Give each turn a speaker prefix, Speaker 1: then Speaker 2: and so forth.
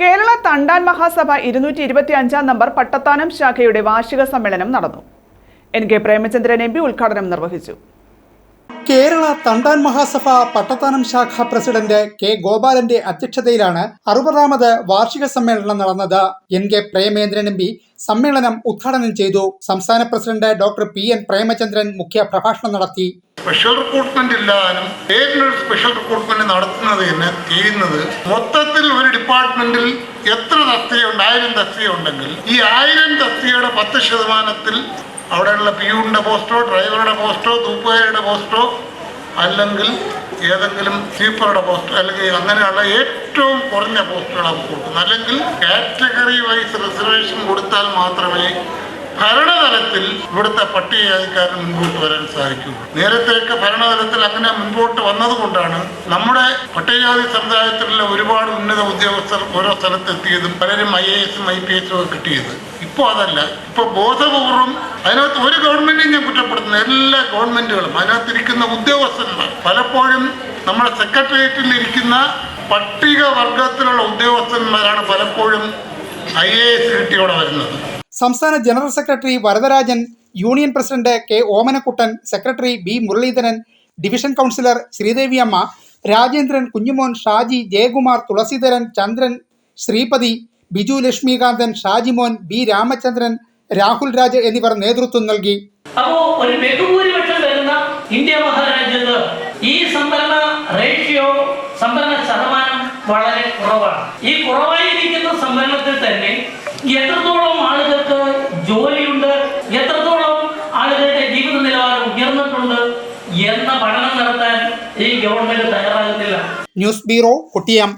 Speaker 1: കേരള തണ്ടാൻ മഹാസഭ ഇരുന്നൂറ്റി ഇരുപത്തി അഞ്ചാം നമ്പർ പട്ടത്താനം ശാഖയുടെ വാർഷിക സമ്മേളനം നടന്നു. N K Premachandran M P ഉദ്ഘാടനം നിർവഹിച്ചു.
Speaker 2: കേരള തണ്ടാൻ മഹാസഭ പട്ടത്താനം ശാഖ പ്രസിഡന്റ് കെ ഗോപാലന്റെ അധ്യക്ഷതയിലാണ് അറുപതാമത് വാർഷിക സമ്മേളനം നടന്നത്. N K Premendran M P സമ്മേളനം ഉദ്ഘാടനം ചെയ്തു. സംസ്ഥാന president doctor P N Premachandran മുഖ്യ പ്രഭാഷണം നടത്തി.
Speaker 3: സ്പെഷ്യൽ റിക്രൂട്ട്മെന്റ് ഇല്ലാനും ഏതിനൊരു സ്പെഷ്യൽ റിക്രൂട്ട്മെന്റ് നടത്തുന്നത് തന്നെ ചെയ്യുന്നത് മൊത്തത്തിൽ ഒരു ഡിപ്പാർട്ട്മെന്റിൽ എത്ര തസ്തികയുണ്ട്? ആയിരം തസ്തിക ഉണ്ടെങ്കിൽ ഈ ആയിരം തസ്തികയുടെ പത്ത് ശതമാനത്തിൽ അവിടെയുള്ള പിയൂണിന്റെ പോസ്റ്റോ ഡ്രൈവറുടെ പോസ്റ്റോ തൂപ്പുകാരുടെ പോസ്റ്റോ അല്ലെങ്കിൽ ഏതെങ്കിലും സ്വീപ്പറുടെ പോസ്റ്റോ അല്ലെങ്കിൽ അങ്ങനെയുള്ള ഏറ്റവും കുറഞ്ഞ പോസ്റ്റുകൾ അവർക്ക് കൊടുക്കുന്നു അല്ലെങ്കിൽ കാറ്റഗറി വൈസ് റിസർവേഷൻ കൊടുത്താൽ മാത്രമേ ഭരണതലത്തിൽ ഇവിടുത്തെ പട്ടികജാതിക്കാരൻ മുൻപോട്ട് വരാൻ സാധിക്കും. നേരത്തെയൊക്കെ ഭരണതലത്തിൽ അങ്ങനെ മുൻപോട്ട് വന്നതുകൊണ്ടാണ് നമ്മുടെ പട്ടികജാതി സമുദായത്തിലുള്ള ഒരുപാട് ഉന്നത ഉദ്യോഗസ്ഥർ ഓരോ സ്ഥലത്തെത്തിയതും പലരും ഐ എ എസും ഐ പി എസും ഒക്കെ കിട്ടിയത്. ഇപ്പോൾ അതല്ല. ഇപ്പോൾ ബോധപൂർവം അതിനകത്ത് ഒരു ഗവൺമെന്റിനെ ഞാൻ കുറ്റപ്പെടുത്തുന്നു എല്ലാ ഗവൺമെന്റുകളും അതിനകത്തിരിക്കുന്ന ഉദ്യോഗസ്ഥന്മാർ. പലപ്പോഴും നമ്മുടെ സെക്രട്ടേറിയറ്റിൽ ഇരിക്കുന്ന പട്ടിക വർഗത്തിലുള്ള ഉദ്യോഗസ്ഥന്മാരാണ് പലപ്പോഴും ഐ എ എസ് കിട്ടിയോടെ വരുന്നത്.
Speaker 2: സംസ്ഥാന general secretary Varadarajan union president K Omanakuttan secretary B Muraleedharan division councillor Sreedeviamma Rajendran Kunjumon Shaji Jayakumar Thulaseedharan Chandran Sreepathi Biju Lakshmikanthan Shajimon B Ramachandran Rahul Raj എന്നിവർ നേതൃത്വം നൽകി.
Speaker 4: ഒരു ഇന്ത്യ ഈ സംഭരണ ratio സംഭരണ ശതമാനം വളരെ കുറവാണ്. ഈ കുറവായിരിക്കുന്ന സംഭരണത്തിൽ തന്നെ എത്രത്തോളം ആളുകൾക്ക് ജോലിയുണ്ട് എത്രത്തോളം ആളുകളുടെ ജീവിത നിലവാരം ഉയർന്നിട്ടുണ്ട് എന്ന പഠനം നടത്താൻ ഈ ഗവൺമെന്റ് തയ്യാറാകുന്നില്ല.
Speaker 2: News bureau Kottiyam.